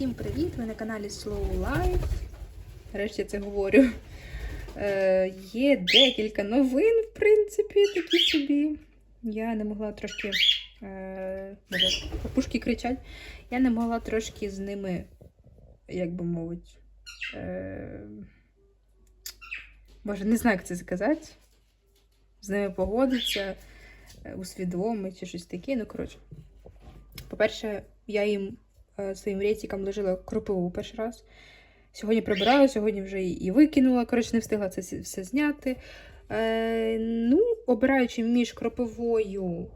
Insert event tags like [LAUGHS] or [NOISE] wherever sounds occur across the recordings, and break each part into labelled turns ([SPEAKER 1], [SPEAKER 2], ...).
[SPEAKER 1] Всім привіт! Ви на каналі Slow Life. Нарешті це говорю. Е, є декілька новин, в принципі, такі собі. Я не могла трошки. Е, папушки кричать. Я не могла трошки з ними, як би мовити. Е, Боже, не знаю, як це сказати. З ними погодитися, е, усвідомити чи щось таке. Ну, коротше. По-перше, я їм своїм рейсикам ложила кропиву перший раз. Сьогодні прибирала, сьогодні вже і викинула. Коротше, не встигла це все зняти. Е, ну, обираючи між кропивою,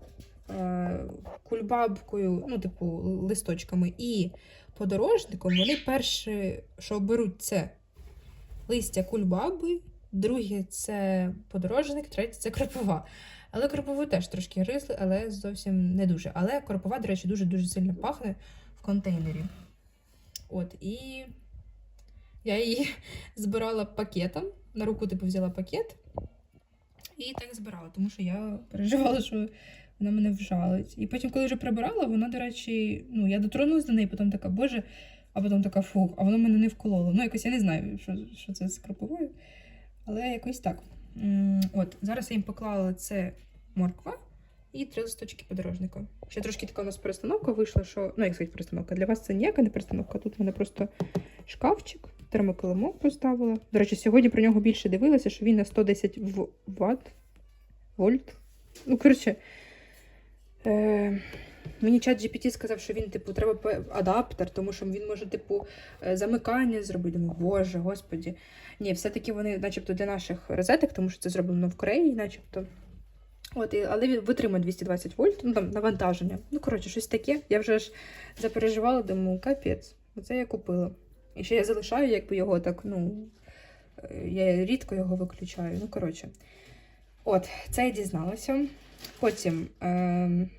[SPEAKER 1] е, кульбабкою, ну, типу, листочками і подорожником, вони перше, що оберуть, це листя кульбаби, друге це подорожник, третє це кропива. Але кропиву теж трошки гризли, але зовсім не дуже. Але кропива, до речі, дуже-дуже сильно пахне контейнері. От, і я її [LAUGHS] збирала пакетом. На руку, типу, взяла пакет і так збирала, тому що я переживала, що вона мене вжалить. І потім, коли вже прибирала, вона, до речі, ну, я дотронулась до неї, потім така, боже, а потім така фух, а воно мене не вкололо. Ну, якось я не знаю, що, що це з кропивою, але якось так. От, зараз я їм поклала це морква і три листочки подорожника. Ще трошки така у нас перестановка вийшла, що. Ну, як сказати, перестановка. Для вас це ніяка не перестановка. Тут в мене просто шкафчик, термокилимок поставила. До речі, сьогодні про нього більше дивилася, що він на 110 в... Вт. Вольт. Ну, коротше. Е... Мені чат GPT сказав, що він, типу, треба адаптер, тому що він може, типу, е, замикання зробити. Думаю, боже, господі. Ні, все-таки вони, начебто, для наших розеток, тому що це зроблено в Кореї, начебто. От, але він витримує 220 вольт, ну там навантаження. Ну, коротше, щось таке. Я вже ж запереживала, думаю, капець, оце я купила. І ще я залишаю, якби його так, ну. е, Я рідко його виключаю. Ну, коротше. От, це я дізналася. Потім. Ем...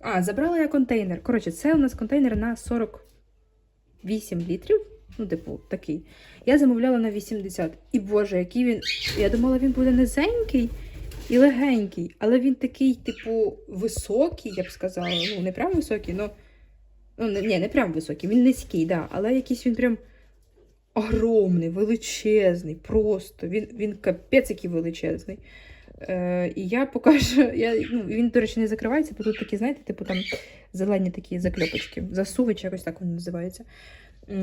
[SPEAKER 1] А, забрала я контейнер. Коротше, це у нас контейнер на 48 літрів. Ну, типу, такий. Я замовляла на 80. І боже, який він. Я думала, він буде низенький і легенький, але він такий, типу, високий, я б сказала. Ну, не прям високий, но... ну не, ні, не прям високий, він низький, да, але якийсь він прям огромний, величезний, просто. Він, він капець який величезний. Е, і я покажу, я, ну, він, до речі, не закривається, бо тут такі, знаєте, типу там зелені такі закльопочки, засуви, чи якось так воно називається.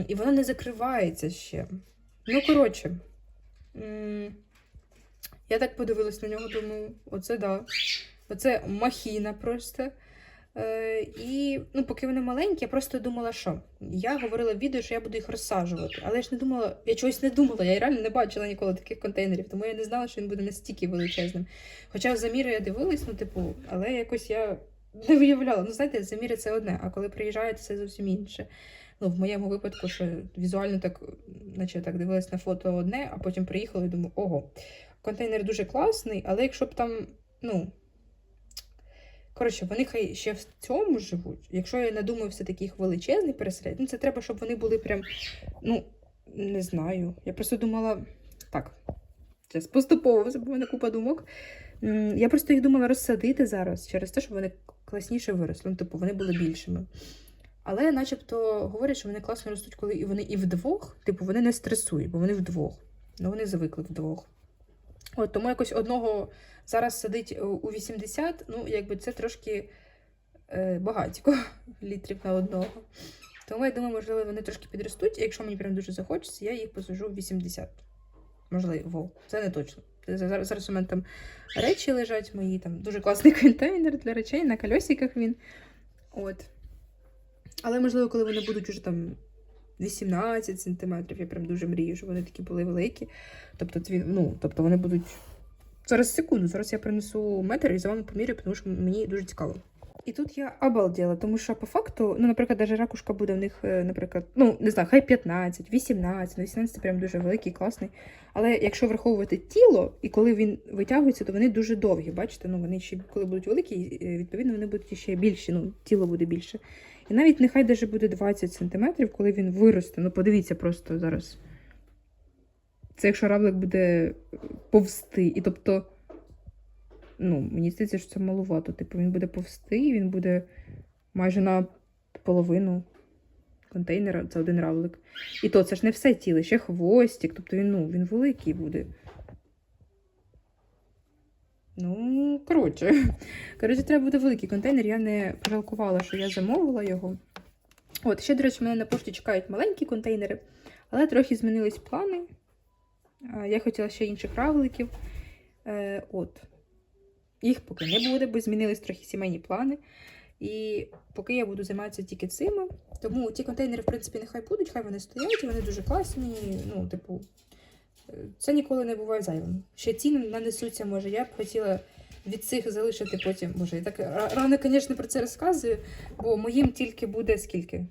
[SPEAKER 1] І воно не закривається ще. Ну, коротше. Я так подивилась на нього, думаю, оце да. Оце махіна просто. Е, і ну, поки вони маленькі, я просто думала, що я говорила в відео, що я буду їх розсаджувати. Але я ж не думала, я чогось не думала, я реально не бачила ніколи таких контейнерів, тому я не знала, що він буде настільки величезним. Хоча заміри я дивилась, ну, типу, але якось я не виявляла. Ну, знаєте, заміри це одне, а коли приїжджають, це зовсім інше. Ну, в моєму випадку, що візуально так, наче так дивилась на фото одне, а потім приїхала і думаю, ого, контейнер дуже класний, але якщо б там, ну. Коротше, вони хай ще в цьому живуть. Якщо я не думаю, все-таки їх величезний переселять, ну це треба, щоб вони були прям, ну, не знаю. Я просто думала, так, це поступово, в мене купа думок. Я просто їх думала розсадити зараз через те, щоб вони класніше виросли. Ну, типу, вони були більшими. Але начебто говорять, що вони класно ростуть, коли і вони і вдвох, типу, вони не стресують, бо вони вдвох. Ну, вони звикли вдвох. От, тому якось одного зараз садить у- у 80, ну, якби це трошки е, багатько [LAUGHS] літрів на одного. Тому я думаю, можливо, вони трошки підростуть, і якщо мені прям дуже захочеться, я їх посажу в 80. Можливо, це не точно. Зараз, зараз у мене там речі лежать мої, там дуже класний [LAUGHS] контейнер для речей, на кольосиках він. От. Але, можливо, коли вони будуть уже там 18 сантиметрів, я прям дуже мрію, щоб вони такі були великі. Тобто, тві- ну, тобто вони будуть. Зараз секунду, зараз я принесу метр і за вами поміряю, тому що мені дуже цікаво. І тут я обалділа, тому що по факту, ну, наприклад, даже ракушка буде в них, е, наприклад, ну, не знаю, хай 15, 18, ну, 18 це прям дуже великий, класний. Але якщо враховувати тіло, і коли він витягується, то вони дуже довгі. Бачите, ну вони ще коли будуть великі, е, відповідно, вони будуть ще більші, ну, тіло буде більше. І навіть нехай даже буде 20 см, коли він виросте. Ну, подивіться просто зараз. Це якщо равлик буде повсти. І тобто, ну, мені здається, що це малувато. Типу, він буде повсти, і він буде майже на половину контейнера це один равлик. І то це ж не все тіло, ще хвостик. Тобто він, ну, він великий буде. Ну, коротше. [LAUGHS] Коротше, треба буде великий контейнер. Я не пожалкувала, що я замовила його. От, ще, до речі, мене на пошті чекають маленькі контейнери, але трохи змінились плани. Я хотіла ще інших равликів. Е, от. Їх поки не буде, бо змінились трохи сімейні плани. І поки я буду займатися тільки цими. Тому ті контейнери, в принципі, нехай будуть, хай вони стоять, вони дуже класні. Ну, типу, це ніколи не буває зайвим. Ще ціни нанесуться, може. Я б хотіла від цих залишити потім. Може, я так рано, звісно, про це розказую, бо моїм тільки буде скільки?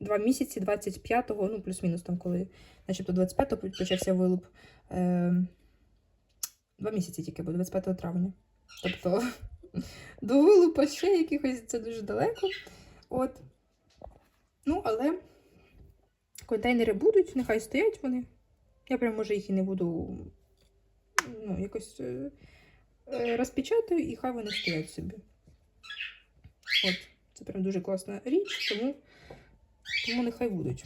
[SPEAKER 1] Два місяці, 25-го, ну, плюс-мінус там, коли, начебто 25-го почався вилуп. Е, два місяці тільки буде, 25 травня. Тобто [LAUGHS] до вилупа ще якихось це дуже далеко. От. Ну, але контейнери будуть, нехай стоять вони. Я прям, може, їх і не буду ну, якось е, е, розпечатаю, і хай вони стоять собі. От, це прям дуже класна річ, тому, тому нехай будуть.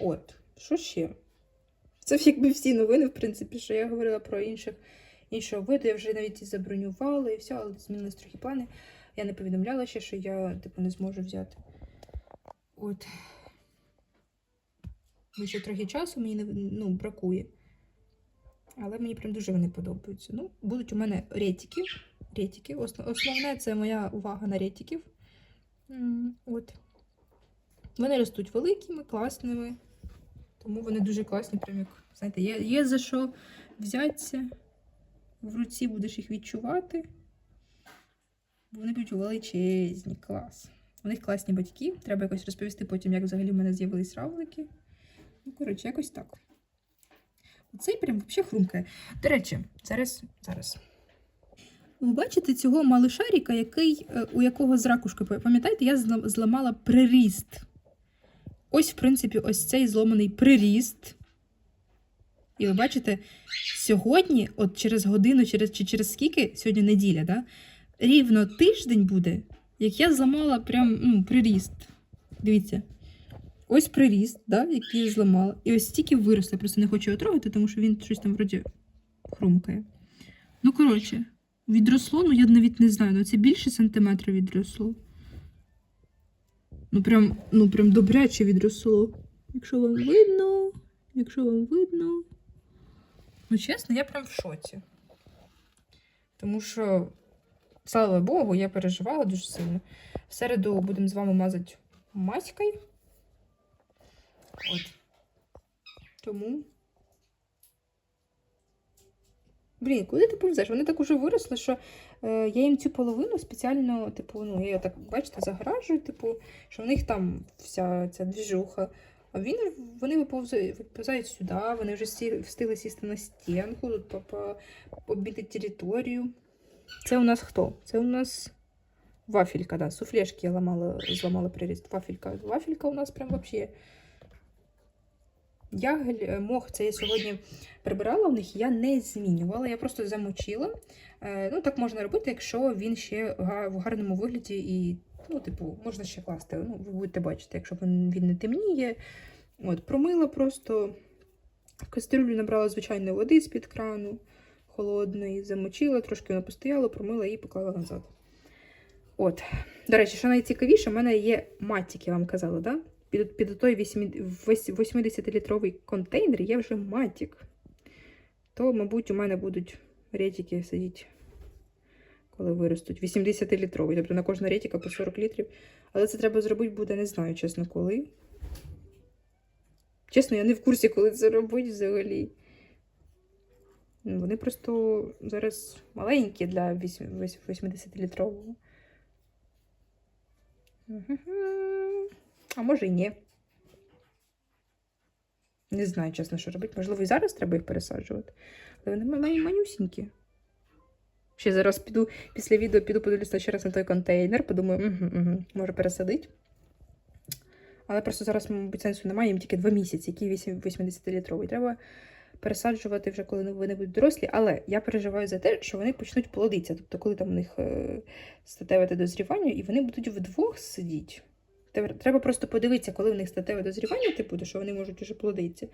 [SPEAKER 1] От, що ще? Це якби всі новини, в принципі, що я говорила про інших іншого виду. Я вже навіть і забронювала, і все, але змінились трохи плани. Я не повідомляла ще, що я типу не зможу взяти. От. Бо ще трохи часу мені не, ну, бракує. Але мені прям дуже вони подобаються. Ну, будуть у мене ретики. ретики. Основне це моя увага на ретиків. От. Вони ростуть великими, класними. Тому вони дуже класні, прям як, знаєте, є, є за що взятися. В руці будеш їх відчувати. Вони будуть величезні, клас. У них класні батьки. Треба якось розповісти потім, як взагалі в мене з'явились равлики. Ну, коротше, якось так. Оцей прям взагалі хрумкає. До речі, зараз, зараз. Ви бачите цього малишаріка, який, е, у якого з ракушкою, пам'ятаєте, я зламала приріст. Ось, в принципі, ось цей зломаний приріст. І ви бачите, сьогодні, от через годину, через, чи через скільки, сьогодні неділя, да? рівно тиждень буде, як я зламала прям ну, приріст. Дивіться. Ось приріст, да, який зламала. І ось стільки виросло. Я просто не хочу його трогати, тому що він щось там вроді хрумкає. Ну, коротше, відросло, ну я навіть не знаю, ну це більше сантиметра відросло. Ну, прям, ну, прям добряче відросло. Якщо вам видно, якщо вам видно. Ну, чесно, я прям в шоці. Тому що, слава Богу, я переживала дуже сильно. В середу будемо з вами мазати маською. От. Тому. Блін, куди ти повзеш? Вони так уже виросли, що е, я їм цю половину спеціально, типу, ну, я так, бачите, загражую, типу, що в них там вся ця двіжуха. А він, вони виповзають, сюди, вони вже сі, встигли сісти на стінку, тут по- по- територію. Це у нас хто? Це у нас вафелька, да. Суфлешки я ламала, зламала приріст. Вафелька. Вафелька у нас прям вообще. Ягель, е, мох, це я сьогодні прибирала у них, я не змінювала, я просто замочила. Е, Ну, так можна робити, якщо він ще в гарному вигляді і, ну, типу, можна ще класти. Ну, ви будете бачити, якщо він, не темніє. От, промила просто в кастрюлю набрала звичайної води з-під крану холодної, замочила, трошки вона постояла, промила і поклала назад. От. До речі, що найцікавіше, в мене є матік, я вам казала, да? Під, під той 80-літровий контейнер є вже матік. То, мабуть, у мене будуть ретики сидіти, коли виростуть. 80-літровий. Тобто на кожна ретика по 40 літрів. Але це треба зробити буде, не знаю, чесно, коли. Чесно, я не в курсі, коли це робити взагалі. Ну, Вони просто зараз маленькі для 80-літрового. А може і ні. Не знаю, чесно, що робити. Можливо, і зараз треба їх пересаджувати. Але вони манюсінькі. Ще зараз піду після відео піду подивлюся ще раз на той контейнер, подумаю, угу, угу, може пересадити. Але просто зараз, мабуть, сенсу немає, їм тільки 2 місяці, який 80-літровий. Треба пересаджувати вже, коли вони будуть дорослі. Але я переживаю за те, що вони почнуть плодитися. Тобто, коли там у них е, статеве дозрівання, і вони будуть вдвох сидіти. Треба просто подивитися, коли в них статеве дозрівання, типу, то що вони можуть уже плодитися.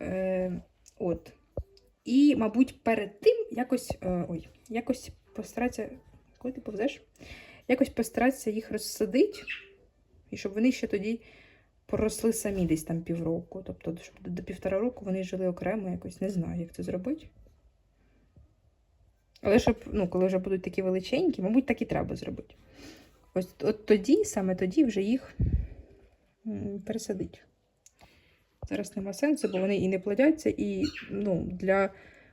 [SPEAKER 1] Е, от. І, мабуть, перед тим якось, е, ой, якось постаратися. Коли ти повзеш? Якось постаратися їх розсадити, і щоб вони ще тоді поросли самі десь там півроку. Тобто, щоб до, до півтора року вони жили окремо, якось не знаю, як це зробити. Але щоб, ну, коли вже будуть такі величенькі, мабуть, так і треба зробити. Ось от тоді, саме тоді вже їх пересадить. Зараз нема сенсу, бо вони і не плодяться, і ну, для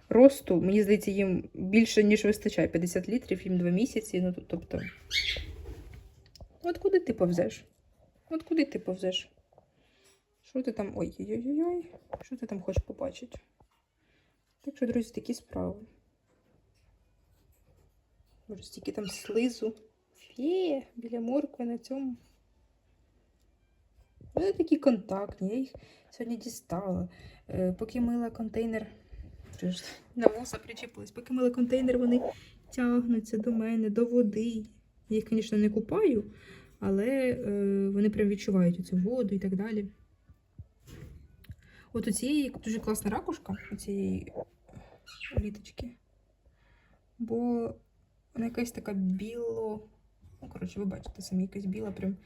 [SPEAKER 1] росту, мені здається, їм більше, ніж вистачає. 50 літрів, їм 2 місяці. Ну, тобто. От куди ти повзеш? От куди ти повзеш? Що ти там. Ой-ой-ой-ой. Що ти там хочеш побачити? Так що, друзі, такі справи. Боже, стільки там слизу. Фе, біля моркви на цьому. Вони такі контактні, я їх сьогодні дістала. Е, поки мила контейнер. На вуса причепились. Поки мила контейнер, вони тягнуться до мене, до води. Я їх, звісно, не купаю, але е, вони прям відчувають цю воду і так далі. От у цієї дуже класна ракушка, у цієї літочки. Бо вона якась така біло. Ну, коротше, ви бачите, самі якась біла, прям.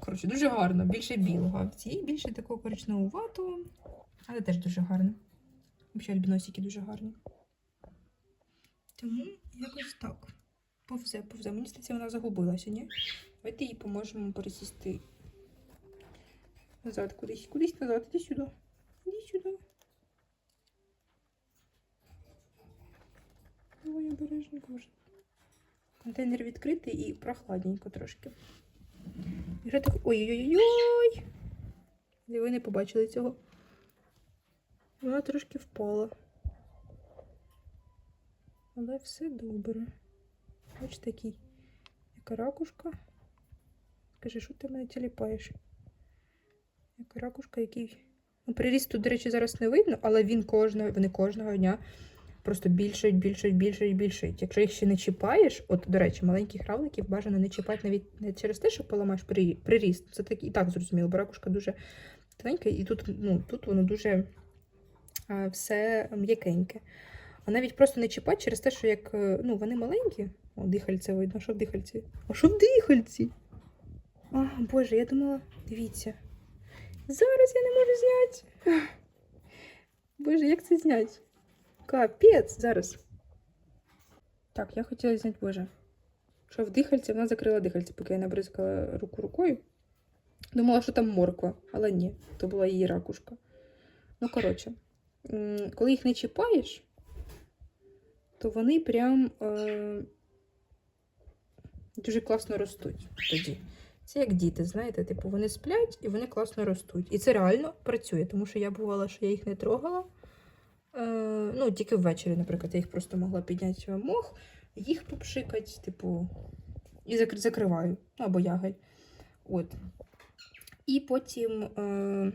[SPEAKER 1] Коротше, дуже гарно, більше білого. А в цій більше такого коричневуватого, але теж дуже гарно. Взагалі альбіносики дуже гарні. Тому якось так. Повзе, повзе. Мені здається, вона загубилася, ні? Давайте їй поможемо пересісти назад, кудись, кудись назад, іди сюди. Іди сюди. Ой, обережненько вже. Контейнер відкритий і прохладненько трошки. І вже так. Ой-ой-ой! І ви не побачили цього. Вона трошки впала. Але все добре. Ось такий. Яка ракушка. Скажи, що ти мене тіліпаєш? Яка ракушка, який. Ну, приріст тут, до речі, зараз не видно, але він кожного, вони кожного дня просто більшають, більшають, більшають, більшають. Якщо їх ще не чіпаєш, от, до речі, маленьких равликів бажано не чіпати навіть не через те, що поламаєш при- приріст. Це так і так зрозуміло, бо ракушка дуже тоненька, і тут, ну, тут воно дуже а, все м'якеньке. А навіть просто не чіпати через те, що як ну, вони маленькі, о, дихальце видно, що в дихальці? А що в дихальці? А, Боже, я думала, дивіться. Зараз я не можу зняти. Боже, як це зняти? Капець, зараз. Так, я хотіла зняти, боже. Що в дихальці, вона закрила дихальце, поки я набризкала руку рукою. Думала, що там морква, але ні, то була її ракушка. Ну, коротше, коли їх не чіпаєш, то вони прям е- дуже класно ростуть тоді. Це як діти, знаєте, типу, вони сплять і вони класно ростуть. І це реально працює, тому що я бувала, що я їх не трогала. Е, ну, тільки ввечері, наприклад, я їх просто могла підняти в мох, їх попшикати, типу, і закриваю, ну, або ягель. От. І потім е,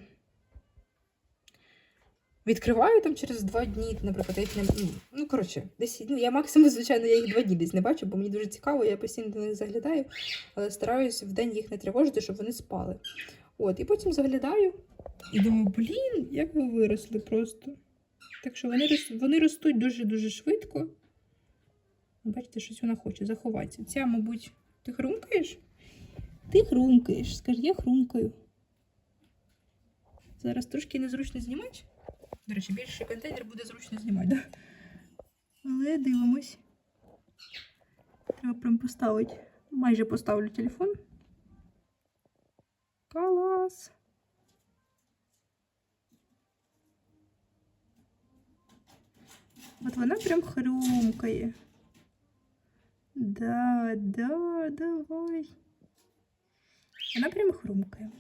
[SPEAKER 1] відкриваю там через два дні, наприклад, я їх не. Ну, ну, коротше, десь, ну, я максимум, звичайно, я їх два дні десь не бачу, бо мені дуже цікаво, я постійно до них заглядаю, але стараюсь в день їх не тривожити, щоб вони спали. От, і потім заглядаю і думаю, блін, як ви виросли просто. Так що вони, вони ростуть дуже-дуже швидко. Бачите, щось вона хоче заховатися. Ця, мабуть, ти хрумкаєш? Ти хрумкаєш. Скажи, я хрумкаю. Зараз трошки незручно знімати. До речі, більший контейнер буде зручно знімати, да? Але дивимось. Треба прям поставити. Майже поставлю телефон. Клас! От вона прям хрумкає. Да, да, давай. Вона прям хрумкає.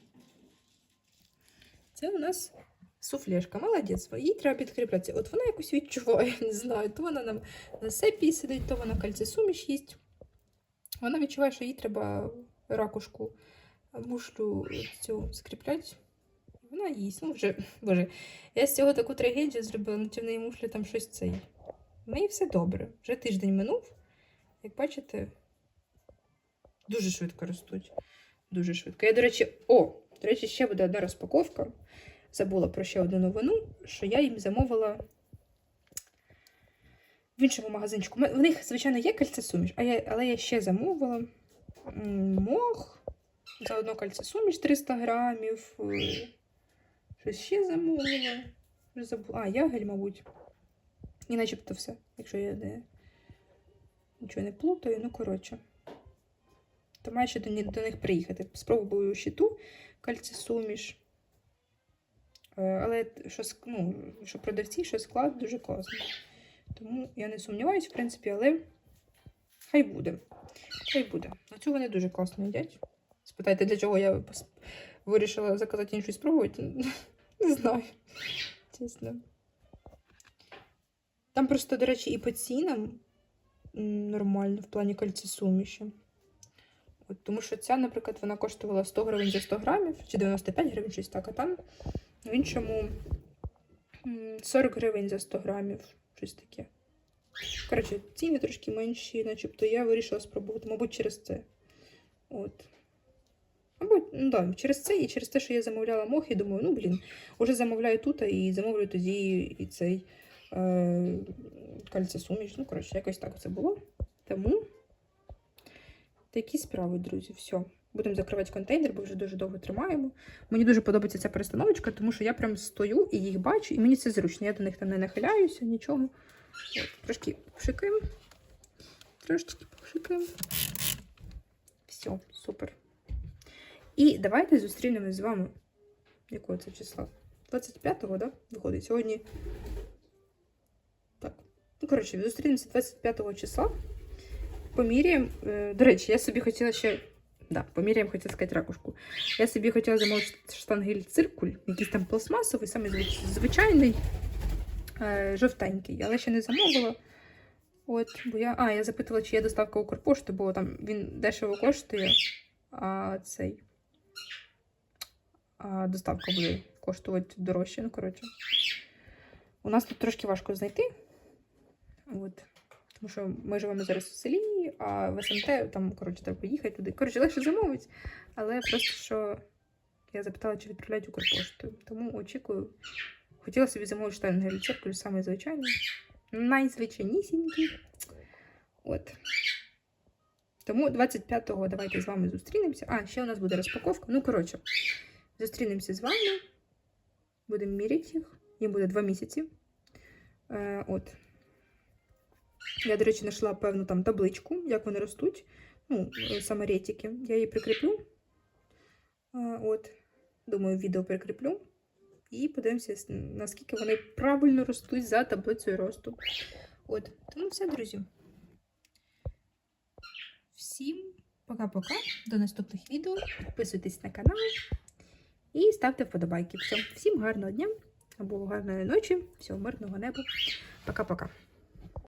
[SPEAKER 1] Це у нас суфлешка, молодець. Їй треба підкріплятися. От вона якось відчуває, [LAUGHS] не знаю, то вона нам на сепі сидить, то вона кальцисуміш їсть. Вона відчуває, що їй треба ракушку мушлю цю скріпляти. Вона їсть. Ну, вже, боже, я з цього таку трагедію зробила, наче в неї мушлі там щось цей. Неї все добре. Вже тиждень минув. Як бачите, дуже швидко ростуть. дуже швидко. Я, до речі, о, до речі, ще буде одна розпаковка. Забула про ще одну новину, що я їм замовила в іншому магазинчику. В них, звичайно, є кальцесуміш, а я, але я ще замовила мох, заодно кальцесуміш 300 грамів. Щось ще замовила. Вже. А, ягель, мабуть. І начебто все, якщо я не нічого не плутаю, ну коротше. То маю ще до, до них приїхати. Спробую щиту кальцесуміш. Е, Але що, ну, що продавці, що склад дуже класний. Тому я не сумніваюся, в принципі, але хай буде. Хай буде. На цю вони дуже класно їдять. Спитайте, для чого я вирішила заказати іншу спробувати? [LAUGHS] Не знаю. Чесно. Там просто, до речі, і по цінам нормально в плані кальцисуміші. От, тому що ця, наприклад, вона коштувала 100 гривень за 100 грамів, чи 95 гривень, щось так, а там в іншому 40 гривень за 100 грамів, щось таке. Коротше, ціни трошки менші, начебто я вирішила спробувати, мабуть, через це. От. Мабуть, ну да, через це і через те, що я замовляла мох, і думаю, ну блін, уже замовляю тут і замовлю тоді і цей е, кальцесуміш. Ну, коротше, якось так це було. Тому такі справи, друзі. Все. Будемо закривати контейнер, бо вже дуже довго тримаємо. Мені дуже подобається ця перестановочка, тому що я прям стою і їх бачу, і мені це зручно. Я до них там не нахиляюся, нічого. От, трошки пшикаємо. Трошечки пшикаємо. Все, супер. І давайте зустрінемось з вами. Якого це числа? 25-го, да? Виходить. Сьогодні. Так. Ну, коротше, зустрінемося 25 числа. Поміряємо. Е, До речі, я собі хотіла ще. Да, поміряємо, хотіла сказати ракушку. Я собі хотіла замовити штангель циркуль, якийсь там пластмасовий, звич- звичайний, е, жовтенький, але ще не замовила. От, бо я. А, я запитувала, чи є доставка Укрпошти, бо там він дешево коштує, а цей. А доставка буде коштувати дорожче, ну коротше. У нас тут трошки важко знайти. От. Тому що ми живемо зараз в селі, а в СМТ там, коротше, треба їхати туди. Коротше, легше замовити. Але просто що я запитала, чи відправляють Укрпоштою. Тому очікую. Хотіла собі замовити штангель циркуль, самий звичайний. Найзвичайнісінький. От. Тому 25-го давайте з вами зустрінемося. А, ще у нас буде розпаковка. Ну, коротше, зустрінемося з вами. Будемо міряти їх. Їм буде два місяці. Е, от. Я, до речі, знайшла певну там табличку, як вони ростуть. Ну, е, саме ретики. Я її прикріплю. Е, от. Думаю, відео прикріплю. І подивимося, наскільки вони правильно ростуть за таблицею росту. От. Тому все, друзі. Всім пока-пока. До наступних відео. Підписуйтесь на канал і ставте вподобайки. Все. Всім гарного дня або гарної ночі. Всього мирного неба. Пока-пока.